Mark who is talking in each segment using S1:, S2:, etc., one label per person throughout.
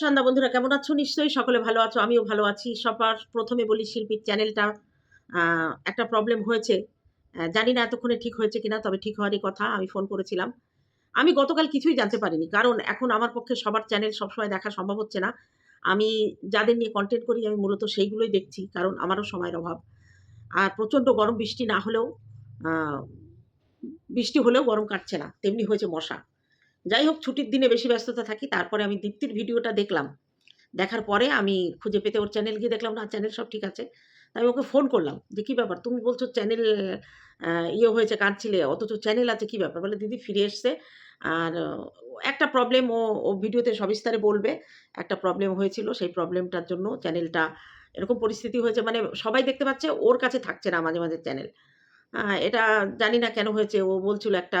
S1: সন্ধ্যা, বন্ধুরা কেমন আছো? নিশ্চয়ই সকলে ভালো আছো, আমিও ভালো আছি। সবার প্রথমে বলি, শিল্পীর চ্যানেলটা একটা প্রবলেম হয়েছে। জানি না এতক্ষণে ঠিক হয়েছে কিনা, তবে ঠিক হওয়ারই কথা, আমি ফোন করেছিলাম। আমি গতকাল কিছুই জানতে পারিনি, কারণ এখন আমার পক্ষে সবার চ্যানেল সবসময় দেখা সম্ভব হচ্ছে না। আমি যাদের নিয়ে কন্টেন্ট করি, আমি মূলত সেইগুলোই দেখছি, কারণ আমারও সময়ের অভাব। আর প্রচণ্ড গরম, বৃষ্টি না হলেও বৃষ্টি হলেও গরম কাটছে না, তেমনি হয়েছে মশা। যাই হোক ছুটির দিনে বেশি ব্যস্ততা থাকি, তারপরে আমি দীপ্তির ভিডিওটা দেখলাম। দেখার পরে আমি খুঁজে পেতে ওর চ্যানেল গিয়ে দেখলাম, না চ্যানেল সব ঠিক আছে। আমি ওকে ফোন করলাম যে, কী ব্যাপার? তুমি বলছো চ্যানেল ইয়ে হয়েছে, কাঁদছিলে, অথচ চ্যানেল আছে, কী ব্যাপার? বলে, দিদি ফিরে এসছে। আর একটা প্রবলেম ও ও ভিডিওতে সবিস্তারে বলবে। একটা প্রবলেম হয়েছিল, সেই প্রবলেমটার জন্য চ্যানেলটা এরকম পরিস্থিতি হয়েছে মানে সবাই দেখতে পাচ্ছে, ওর কাছে থাকছে না মাঝে মাঝে চ্যানেল এটা জানি না কেন হয়েছে, ও বলছিল একটা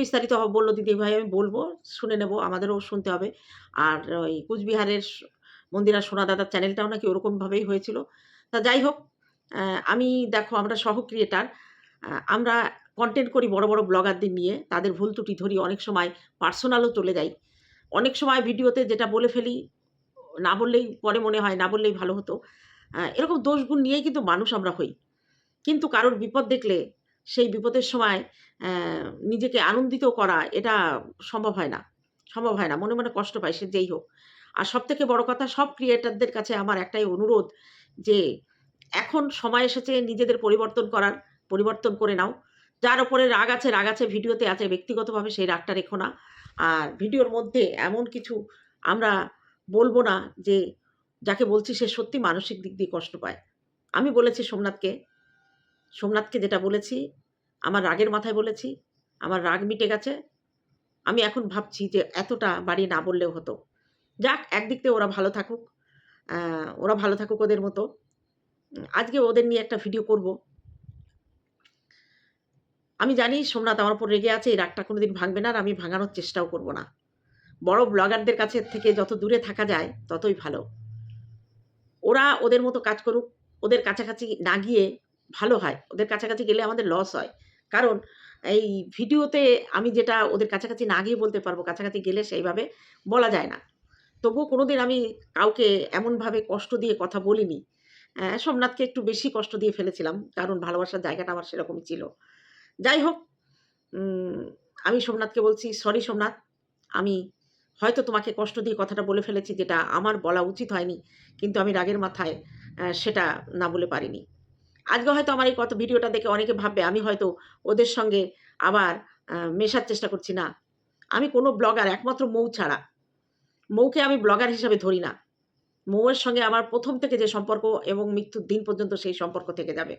S1: বিস্তারিত বলল, দিদি ভাই, আমি বলব, শুনে নেব, আমাদেরও শুনতে হবে। আর ওই কুচবিহারের মন্দিরা সোনা দাদার চ্যানেলটাও নাকি ওরকমভাবেই হয়েছিল। তা যাই হোক আমি দেখো, আমরা সহ ক্রিয়েটার আমরা কন্টেন্ট করি বড় বড় ব্লগারদের নিয়ে, তাদের ভুল ত্রুটি ধরি, অনেক সময় পার্সোনালও চলে যাই। অনেক সময় ভিডিওতে যেটা বলে ফেলি, না বললেই পরে মনে হয়, না বললেই ভালো হতো। এরকম দোষগুণ নিয়েই কিন্তু মানুষ আমরা হই। কিন্তু কারোর বিপদ দেখলে সেই বিপদের সময় নিজেকে আনন্দিত করা এটা সম্ভব হয় না। সম্ভব হয় না। মনে মনে কষ্ট পায় সে যেই হোক। আর সব থেকে বড় কথা, সব ক্রিয়েটারদের কাছে আমার একটাই অনুরোধ যে, এখন সময় এসেছে নিজেদের পরিবর্তন করার। পরিবর্তন করে নাও। যার ওপরে রাগ আছে রাগ আছে, ভিডিওতে আছে, ব্যক্তিগতভাবে সেই রাগটা রেখো না। আর ভিডিওর মধ্যে এমন কিছু আমরা বলব না যে, যাকে বলছি সে সত্যি মানসিক দিক দিয়ে কষ্ট পায়। আমি বলেছি সোমনাথকে। সোমনাথকে যেটা বলেছি আমার রাগের মাথায় বলেছি, আমার রাগ মিটে গেছে। আমি এখন ভাবছি যে এতটা বাড়ি না বললেও হতো। যাক, একদিক থেকে ওরা ভালো থাকুক ওরা ভালো থাকুক ওদের মতো। আজকে ওদের নিয়ে একটা ভিডিও করব। আমি জানি সোমনাথ আমার উপর রেগে আছে, এই রাগটা কোনোদিন ভাঙবে না আর আমি ভাঙানোর চেষ্টাও করব না। বড় ব্লগারদের কাছে থেকে যত দূরে থাকা যায়, ততই ভালো। ওরা ওদের মতো কাজ করুক, ওদের কাছাকাছি না গিয়ে ভালো হয়। ওদের কাছাকাছি গেলে আমাদের লস হয়। কারণ এই ভিডিওতে আমি যেটা ওদের কাছাকাছি না গিয়ে বলতে পারব, কাছাকাছি গেলে সেইভাবে বলা যায় না। তবুও কোনোদিন আমি কাউকে এমনভাবে কষ্ট দিয়ে কথা বলিনি। সোমনাথকে একটু বেশি কষ্ট দিয়ে ফেলেছিলাম, কারণ ভালোবাসার জায়গাটা আমার সেরকমই ছিল। যাই হোক আমি সোমনাথকে বলছি, সরি সোমনাথ, আমি হয়তো তোমাকে কষ্ট দিয়ে কথাটা বলে ফেলেছি, যেটা আমার বলা উচিত হয়নি, কিন্তু আমি রাগের মাথায় সেটা না বলে পারিনি। আজকে হয়তো আমার এই কত ভিডিওটা দেখে অনেকে ভাববে, আমি হয়তো ওদের সঙ্গে আবার মেশার চেষ্টা করছি। না, আমি কোনো ব্লগার, একমাত্র মৌ ছাড়া। মৌকে আমি ব্লগার হিসাবে ধরি না। মৌয়ের সঙ্গে আমার প্রথম থেকে যে সম্পর্ক এবং মৃত্যুর দিন পর্যন্ত সেই সম্পর্ক থেকে যাবে।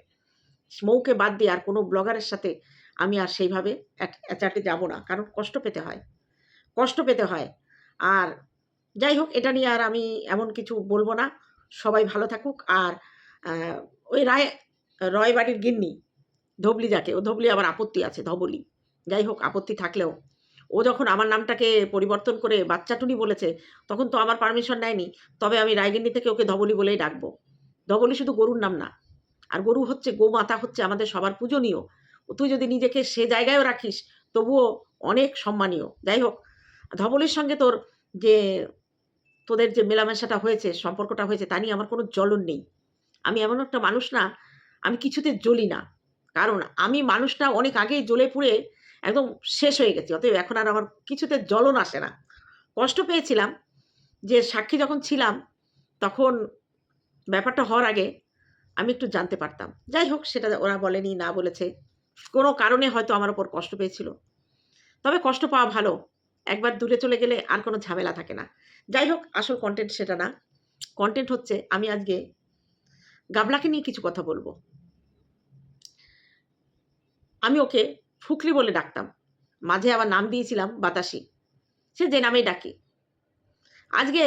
S1: মৌকে বাদ দিয়ে আর কোনো ব্লগারের সাথে আমি আর সেইভাবে অ্যাচাটে যাব না, কারণ কষ্ট পেতে হয়। কষ্ট পেতে হয়। আর যাই হোক, এটা নিয়ে আর আমি এমন কিছু বলব না। সবাই ভালো থাকুক। আর ওই রায় রয় বাড়ির গিন্নি, ধবলি যাকে। ও ধবলি আবার আপত্তি আছে, ধবলি। যাই হোক, আপত্তি থাকলেও। ও যখন আমার নামটাকে পরিবর্তন করে বাচ্চাটুনি বলেছে, তখন তো আমার পারমিশন নেয়নি। তবে আমি রায়গিন্নি থেকে ওকে ধবলি বলেই ডাকবো। ধবলি শুধু গরুর নাম না। আর গরু হচ্ছে গোমাতা, হচ্ছে আমাদের সবার পূজনীয়। তুই যদি নিজেকে সে জায়গায়ও রাখিস, তবুও অনেক সম্মানীয়। যাই হোক, ধবলির সঙ্গে তোর যে, তোদের যে মেলামেশাটা হয়েছে, সম্পর্কটা হয়েছে, তা নিয়ে আমার কোনো জ্বলন নেই। আমি এমন একটা মানুষ না আমি কিছুতে জ্বলি না। কারণ আমি মানুষটা অনেক আগেই জ্বলে পুড়ে একদম শেষ হয়ে গেছি, অতএব এখন আর আমার কিছুতে জ্বলন আসে না। কষ্ট পেয়েছিলাম যে সাক্ষী যখন ছিলাম, তখন ব্যাপারটা হওয়ার আগে আমি একটু জানতে পারতাম। যাই হোক, সেটা ওরা বলেনি, না বলেছে। কোনো কারণে হয়তো আমার ওপর কষ্ট পেয়েছিল। তবে কষ্ট পাওয়া ভালো। একবার দূরে চলে গেলে আর কোনো ঝামেলা থাকে না। যাই হোক, আসল কন্টেন্ট সেটা না। কন্টেন্ট হচ্ছে, আমি আজকে গাবলাকে নিয়ে কিছু কথা বলব। আমি ওকে ফুকরি বলে ডাকতাম। মাঝে আবার নাম দিয়েছিলাম বাতাসি। সে যে নামেই ডাকি। আজকে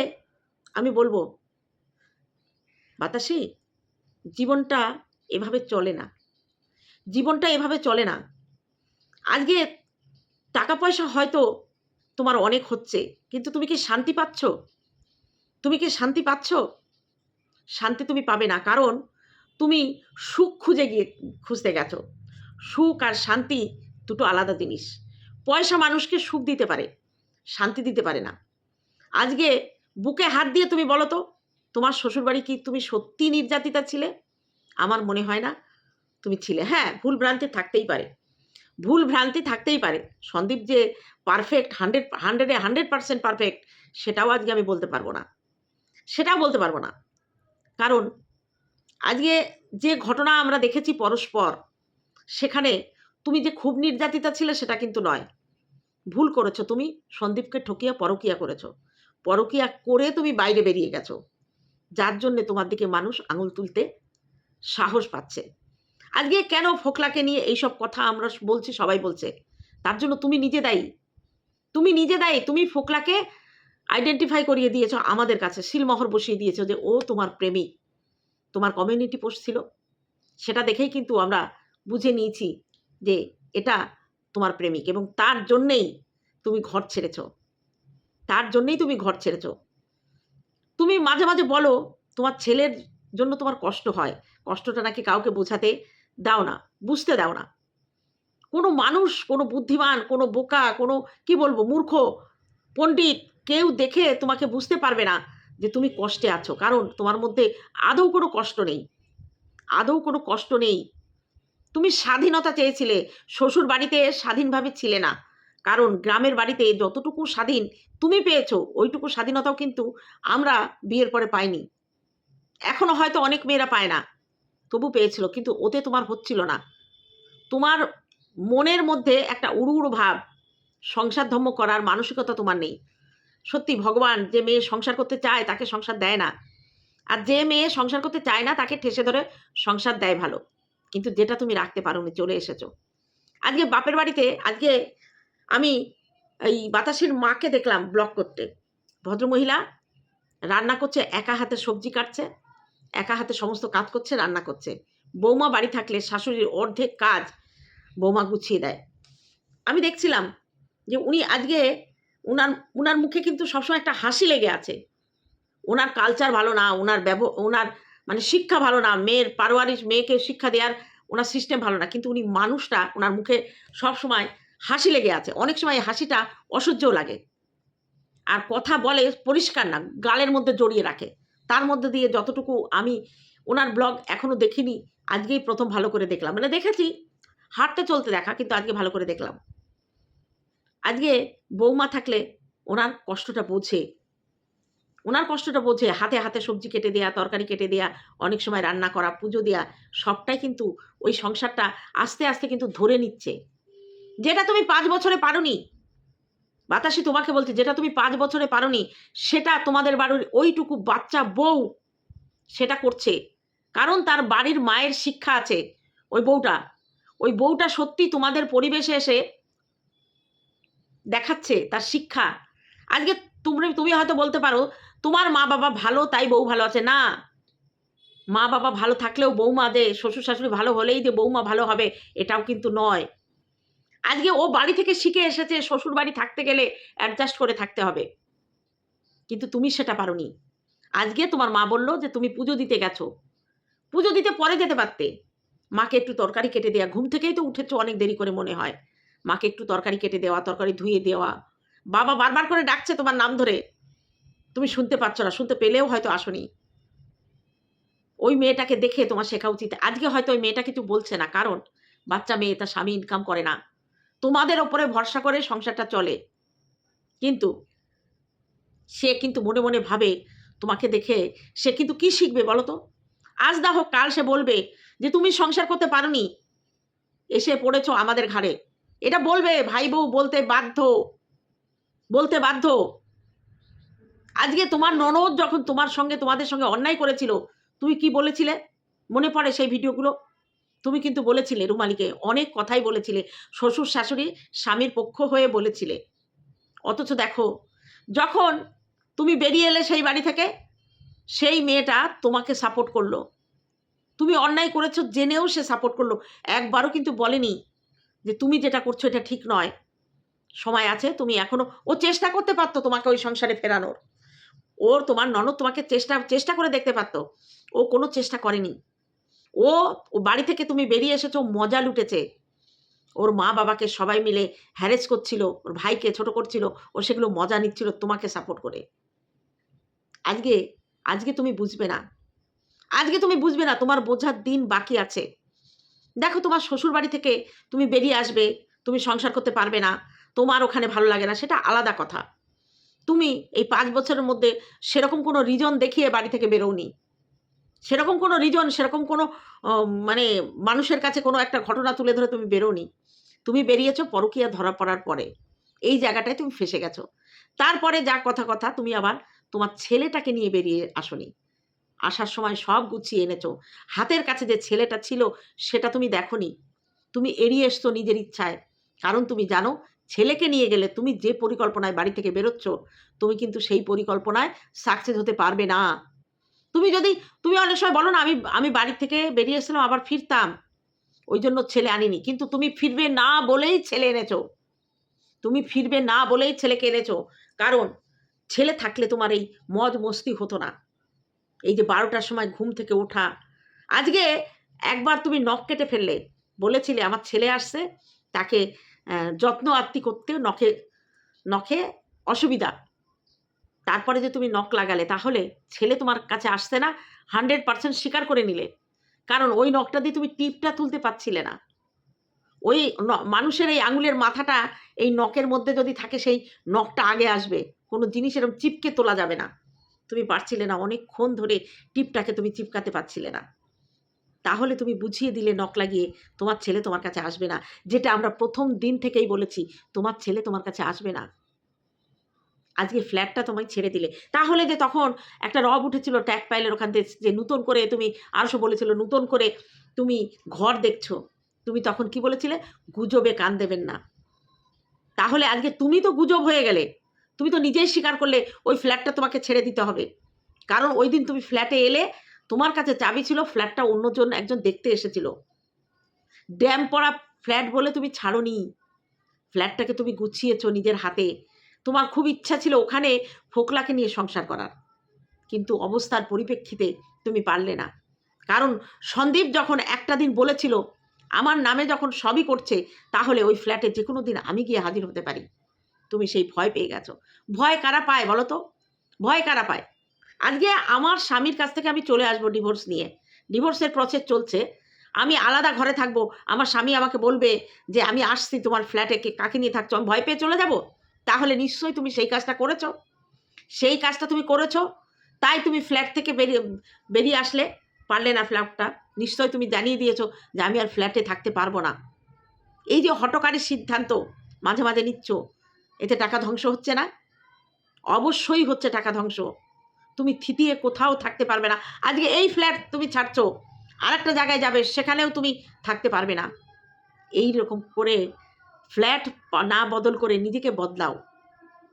S1: আমি বলব, বাতাসি, জীবনটা এভাবে চলে না। জীবনটা এভাবে চলে না। আজকে টাকা পয়সা হয়তো তোমার অনেক হচ্ছে, কিন্তু তুমি কি শান্তি পাচ্ছ? তুমি কি শান্তি পাচ্ছ? শান্তি তুমি পাবে না, কারণ তুমি সুখ খুঁজে গিয়ে খুঁজতে গেছো। সুখ আর শান্তি দুটো আলাদা জিনিস। পয়সা মানুষকে সুখ দিতে পারে, শান্তি দিতে পারে না। আজকে বুকে হাত দিয়ে তুমি বলো তো, তোমার শ্বশুরবাড়ি কি তুমি সত্যি নির্যাতিতা ছিলে? আমার মনে হয় না তুমি ছিলে। হ্যাঁ ভুল ভ্রান্তি থাকতেই পারে। ভুল ভ্রান্তি থাকতেই পারে। সন্দীপ যে পারফেক্ট হান্ড্রেড হান্ড্রেডে হান্ড্রেড পার্সেন্ট পারফেক্ট সেটাও আজকে আমি বলতে পারব না। সেটাও বলতে পারব না। কারণ আজকে যে ঘটনা আমরা দেখেছি পরস্পর সেখানে তুমি যে খুব নির্যাতিতা ছিলে সেটা কিন্তু নয়। ভুল করেছ তুমি, সন্দীপকে ঠকিয়া, পরকিয়া করেছ। পরকিয়া করে তুমি বাইরে বেরিয়ে গেছো। যার জন্যে তোমার দিকে মানুষ আঙুল তুলতে সাহস পাচ্ছে। আজকে কেন ফোকলাকে নিয়ে এইসব কথা আমরা বলছি, সবাই বলছে। তার জন্য তুমি নিজে দায়ী। তুমি নিজে দায়ী। তুমি ফোকলাকে আইডেন্টিফাই করিয়ে দিয়েছ আমাদের কাছে। শিলমহর বসিয়ে দিয়েছ যে ও তোমার প্রেমিক। তোমার কমিউনিটি পোস্ট ছিল। সেটা দেখেই কিন্তু আমরা বুঝে নিয়েছি যে এটা তোমার প্রেমিক এবং তার জন্যেই তুমি ঘর ছেড়েছ। তার জন্যেই তুমি ঘর ছেড়েছ। তুমি মাঝে মাঝে বলো, তোমার ছেলের জন্য তোমার কষ্ট হয়। কষ্টটা নাকি কাউকে বোঝাতে দাও না, বুঝতে দাও না। কোনো মানুষ, কোনো বুদ্ধিমান, কোনো বোকা, কোনো, কি বলব, মূর্খ, পণ্ডিত কেউ দেখে তোমাকে বুঝতে পারবে না যে তুমি কষ্টে আছো। কারণ তোমার মধ্যে আদৌ কোনো কষ্ট নেই। আদৌ কোনো কষ্ট নেই তুমি স্বাধীনতা চেয়েছিলে শ্বশুর বাড়িতে স্বাধীনভাবে ছিলে না। কারণ গ্রামের বাড়িতে যতটুকু স্বাধীন তুমি পেয়েছ, ওইটুকু স্বাধীনতাও কিন্তু আমরা বিয়ের পরে পাইনি। এখনও হয়তো অনেক মেয়েরা পায় না, তবু পেয়েছিল, কিন্তু ওতে তোমার হচ্ছিল না। তোমার মনের মধ্যে একটা উড়ু উড়ু ভাব সংসার ধর্ম করার মানসিকতা তোমার নেই। সত্যি, ভগবান যে মেয়ে সংসার করতে চায় তাকে সংসার দেয় না। আর যে মেয়ে সংসার করতে চায় না তাকে ঠেসে ধরে সংসার দেয় ভালো। কিন্তু যেটা তুমি রাখতে পারো চলে এসেছ। আজকে বাপের বাড়িতে, আজকে আমি এই বাতাসের মাকে দেখলাম ব্লক করতে। ভদ্রমহিলা রান্না করছে, একা হাতে সবজি কাটছে, একা হাতে সমস্ত কাজ করছে, রান্না করছে। বৌমা বাড়ি থাকলে শাশুড়ির অর্ধেক কাজ বৌমা গুছিয়ে দেয়। আমি দেখছিলাম যে উনি আজকে উনার উনার মুখে কিন্তু সবসময় একটা হাসি লেগে আছে। ওনার কালচার ভালো না ওনার ব্যব ওনার মানে শিক্ষা ভালো না, মেয়ের পারোয়ারিশ মেয়েকে শিক্ষা দেওয়ার ওনার সিস্টেম ভালো না। কিন্তু উনি মানুষটা, ওনার মুখে সব সময় হাসি লেগে আছে। অনেক সময় হাসিটা অসহ্যও লাগে। আর কথা বলে পরিষ্কার না, গালের মধ্যে জড়িয়ে রাখে। তার মধ্যে দিয়ে যতটুকু আমি ওনার ব্লগ এখনও দেখিনি, আজকেই প্রথম ভালো করে দেখলাম। মানে দেখেছি, হাঁটতে চলতে দেখা, কিন্তু আজকে ভালো করে দেখলাম। আজকে বৌমা থাকলে ওনার কষ্টটা বোঝে। ওনার কষ্টটা বোঝে, হাতে হাতে সবজি কেটে দেয়া, তরকারি কেটে দেয়া, অনেক সময় রান্না করা, পুজো দেয়া, সবটাই কিন্তু ওই সংসারটা আস্তে আস্তে কিন্তু ধরে নিচ্ছে। যেটা তুমি পাঁচ বছরে পারোনি, বাতাসি তোমাকে বলছে, যেটা তুমি পাঁচ বছরে পারোনি, সেটা তোমাদের বাড়ির ওইটুকু বাচ্চা বউ সেটা করছে। কারণ তার বাড়ির মায়ের শিক্ষা আছে ওই বউটা। ওই বউটা সত্যি তোমাদের পরিবেশে এসে দেখাচ্ছে তার শিক্ষা। আজকে তুমি তুমি হয়তো বলতে পারো, তোমার মা বাবা ভালো, তাই বউ ভালো আছে। না, মা বাবা ভালো থাকলেও বৌমা দে, শ্বশুর শাশুড়ি ভালো হলেই যে বৌমা ভালো হবে, এটাও কিন্তু নয়। আজকে ও বাড়ি থেকে শিখে এসেছে, শ্বশুর বাড়ি থাকতে গেলে অ্যাডজাস্ট করে থাকতে হবে। কিন্তু তুমি সেটা পারোনি। আজকে তোমার মা বলল যে, তুমি পুজো দিতে গেছো। পুজো দিতে পরে যেতে পারতে। মাকে একটু তরকারি কেটে দেওয়া ঘুম থেকেই তো উঠেছো অনেক দেরি করে মনে হয়। মাকে একটু তরকারি কেটে দেওয়া, তরকারি ধুয়ে দেওয়া বাবা বারবার করে ডাকছে তোমার নাম ধরে। তুমি শুনতে পাচ্ছ না, শুনতে পেলেও হয়তো আসনি। ওই মেয়েটাকে দেখে তোমার শেখা উচিত। আজকে হয়তো ওই মেয়েটা কিছু বলছে না, কারণ বাচ্চা মেয়ে, তার স্বামী ইনকাম করে না। তোমাদের ওপরে ভরসা করে সংসারটা চলে। কিন্তু সে কিন্তু মনে মনে ভাবে, তোমাকে দেখে সে কিন্তু কি শিখবে বলো তো? আজ না হোক কাল সে বলবে যে, তুমি সংসার করতে পারোনি। এসে পড়েছ আমাদের ঘাড়ে। এটা বলবে ভাই বউ বলতে বাধ্য। বলতে বাধ্য। আজকে তোমার ননদ যখন তোমার সঙ্গে, তোমাদের সঙ্গে অন্যায় করেছিল, তুমি কি বলেছিলে? মনে পড়ে সেই ভিডিওগুলো? তুমি কিন্তু বলেছিলে, রুমালিকে অনেক কথাই বলেছিলে। শ্বশুর শাশুড়ি স্বামীর পক্ষ হয়ে বলেছিলে। অথচ দেখো, যখন তুমি বেরিয়ে এলে সেই বাড়ি থেকে, সেই মেয়েটা তোমাকে সাপোর্ট করল। তুমি অন্যায় করেছ, জেনেও সে সাপোর্ট করল। একবারও কিন্তু বলেনি যে তুমি যেটা করছ এটা ঠিক নয়। সময় আছে, তুমি এখনও, ও চেষ্টা করতে পারতো তোমাকে ওই সংসারে ফেরানোর। ওর, তোমার ননদ তোমাকে চেষ্টা চেষ্টা করে দেখতে পারতো। ও কোনো চেষ্টা করেনি। ও ও বাড়ি থেকে তুমি বেরিয়ে এসেছ, মজা লুটেছে। ওর মা বাবাকে সবাই মিলে হ্যারেস করছিল, ওর ভাইকে ছোট করছিল, ও সেগুলো মজা নিচ্ছিল তোমাকে সাপোর্ট করে। আজকে আজকে তুমি বুঝবে না। আজকে তুমি বুঝবে না, তোমার বোঝার দিন বাকি আছে। দেখো তোমার শ্বশুর বাড়ি থেকে তুমি বেরিয়ে আসবে, তুমি সংসার করতে পারবে না। তোমার ওখানে ভালো লাগে না, সেটা আলাদা কথা। তুমি এই পাঁচ বছরের মধ্যে সেরকম কোনো রিজন দেখিয়ে বাড়ি থেকে বেরোনি সেরকম কোনো রিজন সেরকম কোনো মানে মানুষের কাছে কোনো একটা ঘটনা তুলে ধরে তুমি বেরোনি তুমি বেরিয়েছো পরকীয়া ধরা পড়ার পরে। এই জায়গাটায় তুমি ফেসে গেছো। তারপরে যা কথা কথা তুমি আবার তোমার ছেলেটাকে নিয়ে বেরিয়ে আসনি। আসার সময় সব গুছিয়ে এনেছো। হাতের কাছে যে ছেলেটা ছিল, সেটা তুমি দেখনি। তুমি এড়িয়ে এসছো নিজের ইচ্ছায়। কারণ তুমি জানো ছেলেকে নিয়ে গেলে তুমি যে পরিকল্পনায় বাড়ি থেকে বেরোচ্ছ, তুমি কিন্তু সেই পরিকল্পনায় সাকসেস হতে পারবে না। তুমি যদি, তুমি অনেক সময় বলো না, আমি আমি বাড়ি থেকে বেরিয়ে এসেছিলাম, আবার ফিরতাম। ওই জন্য ছেলে আনিনি। কিন্তু তুমি ফিরবে না বলেই ছেলে এনেছো। তুমি ফিরবে না বলেই ছেলেকে এনেছো। কারণ ছেলে থাকলে তোমার এই মজ মস্তি হতো না। এই যে বারোটার সময় ঘুম থেকে ওঠা। আজকে একবার তুমি নখ কেটে ফেললে। বলেছিলে, আমার ছেলে আসছে, তাকে যত্ন আত্মি করতেও নখে নখে অসুবিধা। তারপরে যে তুমি নখ লাগালে, তাহলে ছেলে তোমার কাছে আসছে না হান্ড্রেড পার্সেন্ট স্বীকার করে নিলে। কারণ ওই নখটা দিয়ে তুমি টিপটা তুলতে পারছিলে না। ওই মানুষের এই আঙুলের মাথাটা এই নখের মধ্যে যদি থাকে, সেই নখটা আগে আসবে। কোনো জিনিস এরকম চিপকে তোলা যাবে না। তুমি পারছিলে না, অনেকক্ষণ ধরে টিপটাকে তুমি চিপকাতে পারছিলে না। তাহলে তুমি বুঝিয়ে দিলে নখ লাগিয়ে তোমার ছেলে তোমার কাছে আসবে না। যেটা আমরা প্রথম দিন থেকেই বলেছি, তোমার ছেলে তোমার কাছে আসবে না। আজকে ফ্ল্যাটটা তোমায় ছেড়ে দিলে। তাহলে যে তখন একটা রব উঠেছিল ট্যাগ পাইলের ওখান থেকে যে নূতন করে তুমি আরশো বলেছিল, নূতন করে তুমি ঘর দেখছ। তুমি তখন কি বলেছিলে? গুজবে কান দেবেন না। তাহলে আজকে তুমি তো গুজব হয়ে গেলে। তুমি তো নিজেই স্বীকার করলে ওই ফ্ল্যাটটা তোমাকে ছেড়ে দিতে হবে। কারণ ওই দিন তুমি ফ্ল্যাটে এলে তোমার কাছে চাবি ছিল ফ্ল্যাটটা অন্যজন একজন দেখতে এসেছিল। ড্যাম পড়া ফ্ল্যাট বলে তুমি ছাড়োনি। ফ্ল্যাটটাকে তুমি গুছিয়েছো নিজের হাতে। তোমার খুব ইচ্ছা ছিল ওখানে ফোকলাকে নিয়ে সংসার করার। কিন্তু অবস্থার পরিপ্রেক্ষিতে তুমি পারলে না। কারণ সন্দীপ যখন একটা দিন বলেছিল, আমার নামে যখন সবই করছে, তাহলে ওই ফ্ল্যাটে যে কোনো দিন আমি গিয়ে হাজির হতে পারি। তুমি সেই ভয় পেয়ে গেছো। ভয় কারা পায় বলো তো? ভয় কারা পায়? আজকে আমার স্বামীর কাছ থেকে আমি চলে আসব ডিভোর্স নিয়ে। ডিভোর্সের প্রসেস চলছে। আমি আলাদা ঘরে থাকব। আমার স্বামী আমাকে বলবে যে, আমি আসছি তোমার ফ্ল্যাটে কে, কাকে নিয়ে থাকছো? আমি ভয় পেয়ে চলে যাব? তাহলে নিশ্চয়ই তুমি সেই কাজটা করেছ। সেই কাজটা তুমি করেছ। তাই তুমি ফ্ল্যাট থেকে বেরিয়ে বেরিয়ে আসলে। পারলে না ফ্ল্যাটটা নিশ্চয়ই তুমি জানিয়ে দিয়েছ যে, আমি আর ফ্ল্যাটে থাকতে পারব না। এই যে হটকারী সিদ্ধান্ত মাঝে মাঝে নিচ্ছ, এতে টাকা ধ্বংস হচ্ছে না। অবশ্যই হচ্ছে টাকা ধ্বংস। তুমি থিতিয়ে কোথাও থাকতে পারবে না। আজকে এই ফ্ল্যাট তুমি ছাড়ছো, আরেকটা জায়গায় যাবে, সেখানেও তুমি থাকতে পারবে না। এই রকম করে ফ্ল্যাট না বদল করে নিজেকে বদলাও।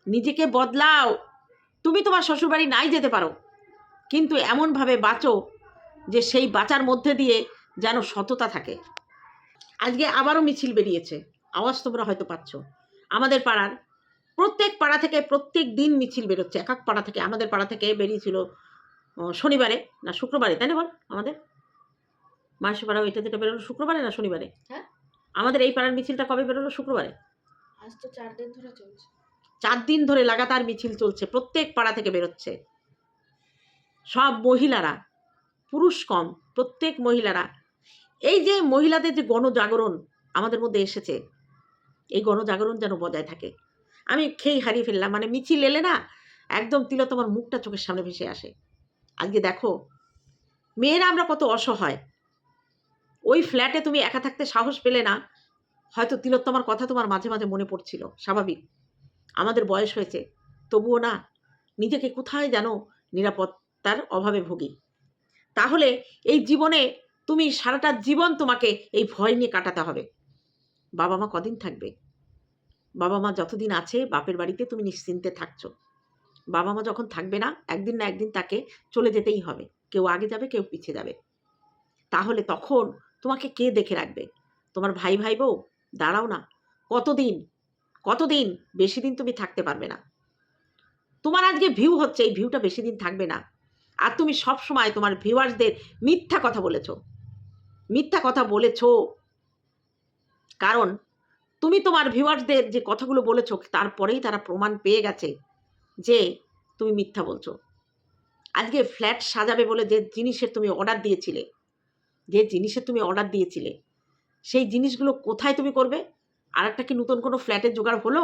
S1: নিজেকে বদলাও। তুমি তোমার শ্বশুরবাড়ি নাই যেতে পারো। কিন্তু এমনভাবে বাঁচো যে সেই বাঁচার মধ্যে দিয়ে যেন সততা থাকে। আজকে আবারও মিছিল বেরিয়েছে। আওয়াজ তোমরা হয়তো পাচ্ছ। আমাদের পাড়ার প্রত্যেক পাড়া থেকে প্রত্যেক দিন মিছিল বেরোচ্ছে। এক এক পাড়া থেকে আমাদের পাড়া থেকে বেরিয়েছিল শনিবারে না শুক্রবারে তাই না বল? আমাদের? মাসে পাড়া ওইটা যেটা বেরোলো শুক্রবারে না শনিবারে?
S2: হ্যাঁ।
S1: আমাদের এই পাড়ার মিছিলটা কবে বেরোলো শুক্রবারে?
S2: আজ তো চার দিন ধরে চলছে।
S1: চার দিন ধরে লাগাতার মিছিল চলছে প্রত্যেক পাড়া থেকে বেরোচ্ছে। সব মহিলারা পুরুষ কম প্রত্যেক মহিলারা। এই যে মহিলাদের যে গণজাগরণ আমাদের মধ্যে এসেছে এই গণজাগরণ যেন বজায় থাকে। আমি খেয়ে হারিয়ে ফেললাম। মানে মিছিল এলে না একদম তিল তোমার মুখটা চোখের সামনে ভেসে আসে। আজকে দেখো, মেয়েরা আমরা কত অসহায়। ওই ফ্ল্যাটে তুমি একা থাকতে সাহস পেলে না, হয়তো তিলোত্তমার কথা তোমার মাঝে মাঝে মনে পড়ছিল, স্বাভাবিক। আমাদের বয়স হয়েছে, তবুও না, নিজেকে কোথায় যেন নিরাপত্তার অভাবে ভুগি। তাহলে এই জীবনে তুমি সারাটা জীবন তোমাকে এই ভয় নিয়ে কাটাতে হবে। বাবা মা কদিন থাকবে? বাবা মা যতদিন আছে, বাপের বাড়িতে তুমি নিশ্চিন্তে থাকছো। বাবা মা যখন থাকবে না, একদিন না একদিন তাকে চলে যেতেই হবে। কেউ আগে যাবে, কেউ পিছিয়ে যাবে। তাহলে তখন তোমাকে কে দেখে রাখবে? তোমার ভাই ভাই বউ? দাঁড়াও না। কতদিন? কতদিন? বেশি দিন তুমি থাকতে পারবে না। তোমার আজকে ভিউ হচ্ছে, এই ভিউটা বেশি দিন থাকবে না। আর তুমি সব সময় তোমার ভিউয়ার্সদের মিথ্যা কথা বলেছ। মিথ্যা কথা বলেছ। কারণ তুমি তোমার ভিউয়ার্সদের যে কথাগুলো বলেছ, তারপরেই তারা প্রমাণ পেয়ে গেছে যে তুমি মিথ্যা বলছো। আজকে ফ্ল্যাট সাজাবে বলে যে জিনিসের তুমি অর্ডার দিয়েছিলে, যে জিনিসের তুমি অর্ডার দিয়েছিলে, সেই জিনিসগুলো কোথায় তুমি করবে? আর একটা কি নতুন কোনো ফ্ল্যাটের জোগাড় হলো?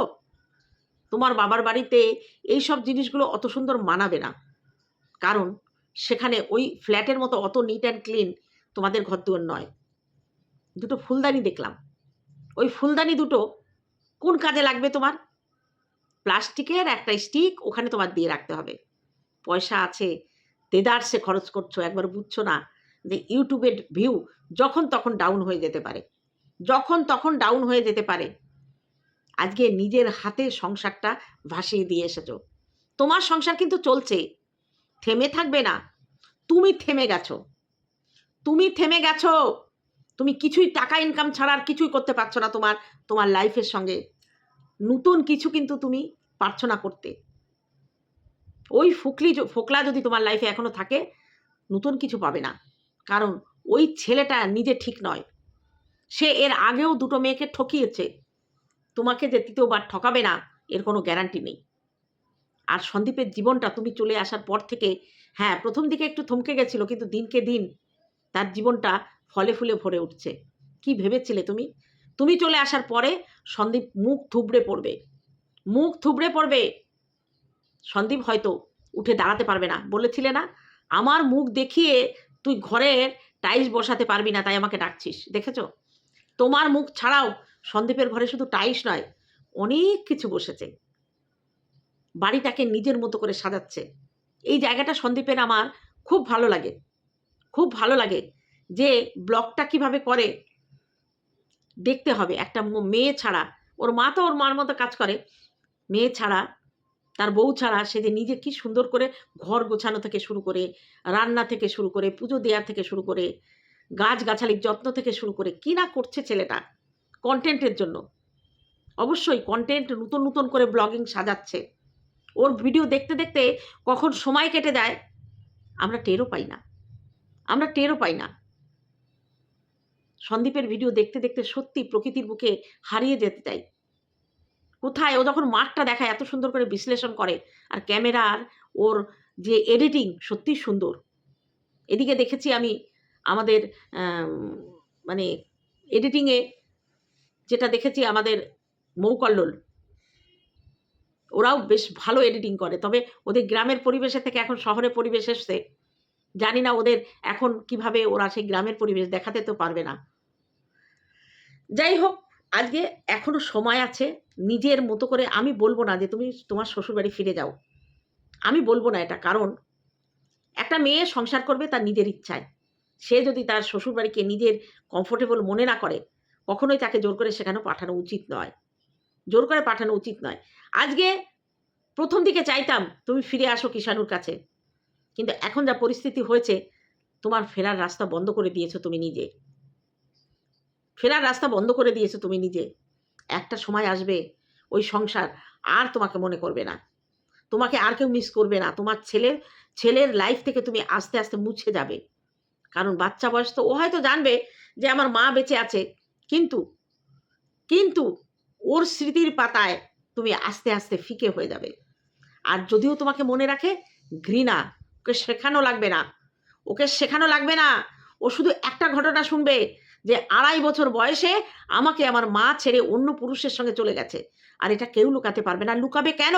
S1: তোমার বাবার বাড়িতে এই সব জিনিসগুলো অত সুন্দর মানাবে না। কারণ সেখানে ওই ফ্ল্যাটের মতো অত নিট অ্যান্ড ক্লিন তোমাদের ঘর দুয়ার নয়। দুটো ফুলদানি দেখলাম। ওই ফুলদানি দুটো কোন কাজে লাগবে তোমার? প্লাস্টিকের একটা স্টিক ওখানে তোমার দিয়ে রাখতে হবে। পয়সা আছে দেদারসে খরচ করছ, একবার বুঝছ না? যে ইউটিউবের ভিউ যখন তখন ডাউন হয়ে যেতে পারে। যখন তখন ডাউন হয়ে যেতে পারে। আজকে নিজের হাতে সংসারটা ভাসিয়ে দিয়ে এসেছ। তোমার সংসার কিন্তু চলছে। থেমে থাকবে না। তুমি থেমে গেছো। তুমি থেমে গেছো। তুমি কিছুই টাকা ইনকাম ছাড়া আর কিছুই করতে পারছ না তোমার তোমার লাইফের সঙ্গে। নতুন কিছু কিন্তু তুমি পারছ না করতে। ওই ফুকলি ফোকলা যদি তোমার লাইফে এখনও থাকে, নতুন কিছু পাবে না। কারণ ওই ছেলেটা নিজে ঠিক নয়। সে এর আগেও দুটো মেয়েকে ঠকিয়েছে। তোমাকে যে তৃতীয়বার ঠকাবে না, এর কোনো গ্যারান্টি নেই। আর সন্দীপের জীবনটা তুমি চলে আসার পর থেকে হ্যাঁ প্রথম দিকে একটু থমকে গেছিল, কিন্তু দিনকে দিন তার জীবনটা ফলে ফুলে ভরে উঠছে। কি ভেবেছিলে তুমি? তুমি চলে আসার পরে সন্দীপ মুখ থুবড়ে পড়বে। মুখ থুবড়ে পড়বে। সন্দীপ হয়তো উঠে দাঁড়াতে পারবে না। বলেছিলে না? আমার মুখ দেখিয়ে তুই ঘরের টাইলস বসাতে পারবি না, তাই আমাকে ডাকছিস। দেখেছ? তোমার মুখ ছাড়াও সন্দীপের ঘরে শুধু টাইলস নয়, অনেক কিছু বসেছে। বাড়িটাকে নিজের মতো করে সাজাচ্ছে। এই জায়গাটা সন্দীপের আমার খুব ভালো লাগে। খুব ভালো লাগে। যে ব্লগটা কীভাবে করে, দেখতে হবে। একটা মেয়ে ছাড়া, ওর মা তো ওর মার মতো কাজ করে। মেয়ে ছাড়া, তার বউ ছাড়া সে যে নিজে কি সুন্দর করে ঘর গোছানো থেকে শুরু করে, রান্না থেকে শুরু করে, পুজো দেওয়া থেকে শুরু করে গাছ গাছালির যত্ন থেকে শুরু করে, কি না করছে ছেলেটা কন্টেন্টের জন্য। অবশ্যই কন্টেন্ট নতুন নতুন করে ব্লগিং সাজাচ্ছে। ওর ভিডিও দেখতে দেখতে কখন সময় কেটে যায়, আমরা টেরও পাই না। আমরা টেরও পাই না। সন্দীপের ভিডিও দেখতে দেখতে সত্যি প্রকৃতির বুকে হারিয়ে যেতে চাই। কোথায়? ও যখন মাঠটা দেখায় এত সুন্দর করে বিশ্লেষণ করে আর ক্যামেরার ওর যে এডিটিং সত্যি সুন্দর। এদিকে দেখেছি আমি আমাদের আম, মানে এডিটিংয়ে যেটা দেখেছি আমাদের মৌকল্লোল ওরাও বেশ ভালো এডিটিং করে তবে ওদের গ্রামের পরিবেশের থেকে এখন শহরের পরিবেশ এসছে। জানি না ওদের এখন কীভাবে ওরা সেই গ্রামের পরিবেশ দেখাতে তো পারবে না। যাই হোক, আজকে এখনও সময় আছে, নিজের মতো করে আমি বলব না যে তুমি তোমার শ্বশুরবাড়ি ফিরে যাও। আমি বলব না এটা, কারণ একটা মেয়ে সংসার করবে তার নিজের ইচ্ছায়। সে যদি তার শ্বশুরবাড়িকে নিজের কমফোর্টেবল মনে না করে, কখনোই তাকে জোর করে সেখানে পাঠানো উচিত নয়। জোর করে পাঠানো উচিত নয়। আজকে প্রথম দিকে চাইতাম তুমি ফিরে আসো কিষাণুর কাছে। কিন্তু এখন যা পরিস্থিতি হয়েছে, তোমার ফেরার রাস্তা বন্ধ করে দিয়েছ তুমি নিজে। ফেরার রাস্তা বন্ধ করে দিয়েছ তুমি নিজে। একটা সময় আসবে, ওই সংসার আর তোমাকে মনে করবে না। তোমাকে আর কেউ মিস করবে না। তোমার ছেলের ছেলের লাইফ থেকে তুমি আস্তে আস্তে মুছে যাবে। কারণ বাচ্চা বয়স তো ও হয়তো জানবে যে আমার মা বেঁচে আছে। কিন্তু কিন্তু ওর স্মৃতির পাতায় তুমি আস্তে আস্তে ফিকে হয়ে যাবে। আর যদিও তোমাকে মনে রাখে, ঘৃণা ওকে শেখানো লাগবে না। ওকে শেখানো লাগবে না। ও শুধু একটা ঘটনা শুনবে যে আড়াই বছর বয়সে আমাকে আমার মা ছেড়ে অন্য পুরুষের সঙ্গে চলে গেছে। আর এটা কেউ লুকাতে পারবে না। লুকাবে কেন?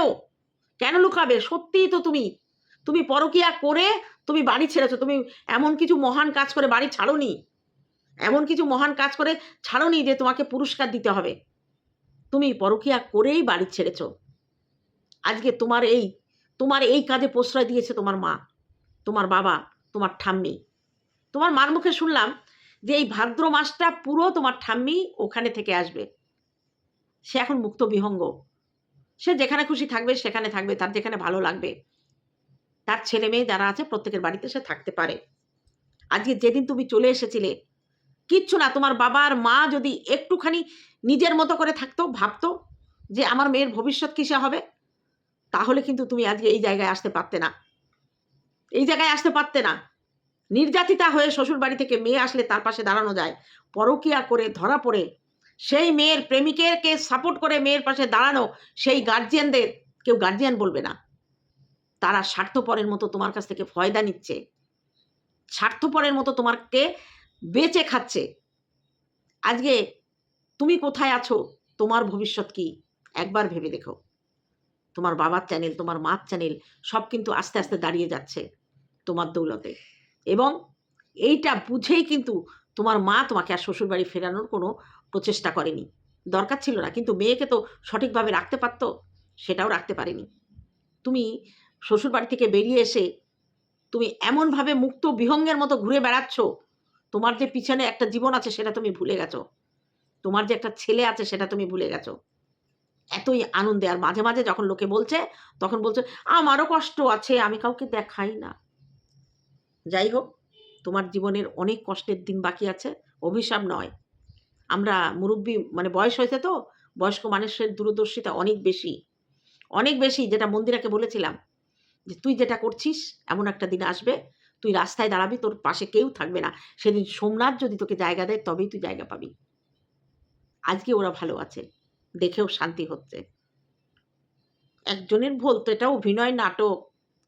S1: কেন লুকাবে? সত্যিই তো তুমি। তুমি পরকিয়া করে তুমি বাড়ি ছেড়েছো। তুমি এমন কিছু মহান কাজ করে বাড়ি ছাড়োনি। এমন কিছু মহান কাজ করে ছাড়োনি যে তোমাকে পুরস্কার দিতে হবে। তুমি পরকিয়া করেই বাড়ি ছেড়েছো। আজকে তোমার এই তোমার এই কাজে প্রশ্রয় দিয়েছে তোমার মা। তোমার বাবা, তোমার ঠাম্মি। তোমার মার মুখে শুনলাম যে এই ভাদ্র মাসটা পুরো তোমার ঠাম্মি ওখানে থেকে আসবে। সে এখন মুক্ত বিহঙ্গ। সে যেখানে খুশি থাকবে, সেখানে থাকবে, তার যেখানে ভালো লাগবে। তার ছেলে মেয়ে যারা আছে, প্রত্যেকের বাড়িতে সে থাকতে পারে। আজকে যেদিন তুমি চলে এসেছিলে, কিচ্ছু না, তোমার বাবার মা যদি একটুখানি নিজের মতো করে থাকতো, ভাবতো যে আমার মেয়ের ভবিষ্যৎ কিসে হবে, তাহলে কিন্তু তুমি আজকে এই জায়গায় আসতে পারতে না। এই জায়গায় আসতে পারতে না। নির্যাতিতা হয়ে শ্বশুর বাড়ি থেকে মেয়ে আসলে তার পাশে দাঁড়ানো যায়। পরকিয়া করে, ধরা পড়ে। সেই মেয়ের প্রেমিকেরকে সাপোর্ট করে মেয়ের পাশে দাঁড়ানো সেই গার্জিয়ানদের কেউ গার্জিয়ান বলবে না। তারা স্বার্থপরের মতো তোমার কাছ থেকে ফয়দা নিচ্ছে। স্বার্থপরের মতো তোমাকে বেচে খাচ্ছে। আজকে তুমি কোথায় আছো? তোমার ভবিষ্যৎ কি? একবার ভেবে দেখো। তোমার বাবার চ্যানেল তোমার মার চ্যানেল সব কিন্তু আস্তে আস্তে দাঁড়িয়ে যাচ্ছে। তোমার দৌলতে। এবং এইটা বুঝেই কিন্তু তোমার মা তোমাকে আর শ্বশুরবাড়ি ফেরানোর কোনো প্রচেষ্টা করেনি। দরকার ছিল না, কিন্তু মেয়েকে তো সঠিকভাবে রাখতে পারতো, সেটাও রাখতে পারেনি। তুমি শ্বশুরবাড়ি থেকে বেরিয়ে এসে তুমি এমনভাবে মুক্ত বিহঙ্গের মতো ঘুরে বেড়াচ্ছ, তোমার যে পিছনে একটা জীবন আছে সেটা তুমি ভুলে গেছো, তোমার যে একটা ছেলে আছে সেটা তুমি ভুলে গেছো। এতই আনন্দে, আর মাঝে মাঝে যখন লোকে বলছে, তখন বলছে, আমারও কষ্ট আছে, আমি কাউকে দেখাই না। যাই হোক তোমার জীবনের অনেক কষ্টের দিন বাকি আছে, অভিশাপ নয়। আমরা মুরব্বী মানে বয়স হয়েছে তো, বয়স্ক মানুষের দূরদর্শিতা অনেক বেশি। অনেক বেশি যেটা মন্দিরাকে বলেছিলাম, যে তুই যেটা করছিস, এমন একটা দিন আসবে, তুই রাস্তায় দাঁড়াবি, তোর পাশে কেউ থাকবে না। সেদিন সোমনাথ যদি তোকে জায়গা দেয়, তবেই তুই জায়গা পাবি। আজকে ওরা ভালো আছে, দেখেও শান্তি হচ্ছে। একজনের ভুল তো এটা অভিনয় নাটক।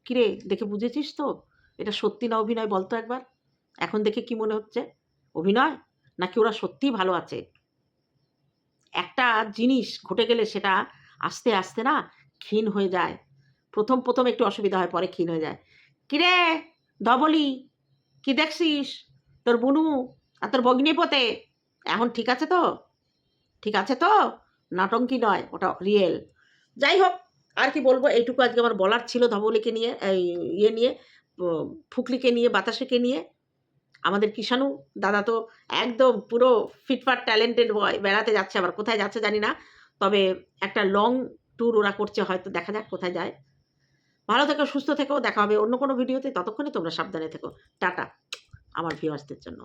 S1: কিরে, দেখে বুঝেছিস তো? এটা সত্যি না অভিনয় বলতো একবার। এখন দেখে কি মনে হচ্ছে? অভিনয়? নাকি ওরা সত্যিই ভালো আছে? একটা জিনিস ঘটে গেলে সেটা আস্তে আস্তে না ক্ষীণ হয়ে যায়। প্রথম প্রথম একটু অসুবিধা হয়, পরে ক্ষীণ হয়ে যায়। কিরে? ধবলি? কি দেখছিস? তোর বুনু? আর তোর ভগ্নিপতে? এখন ঠিক আছে তো? ঠিক আছে তো? নাটঙ্কি নয়, ওটা রিয়েল। যাই হোক, আর কি বলব? এইটুকু আজকে আমার বলার ছিল ধবলিকে নিয়ে ইয়ে নিয়ে। ফুকলিকে নিয়ে, বাতাসেকে নিয়ে। আমাদের কিষাণু দাদা তো একদম পুরো ফিটফাট, ট্যালেন্টেড বয়। বেড়াতে যাচ্ছে আবার, কোথায় যাচ্ছে জানি না। তবে একটা লং ট্যুর ওরা করছে, হয়তো দেখা যাক কোথায় যায়। ভালো থেকো, সুস্থ থেকো, দেখা হবে অন্য কোনো ভিডিওতে। ততক্ষণে তোমরা সাবধানে থেকো। টাটা, আমার ভিউয়ার্সদের জন্য।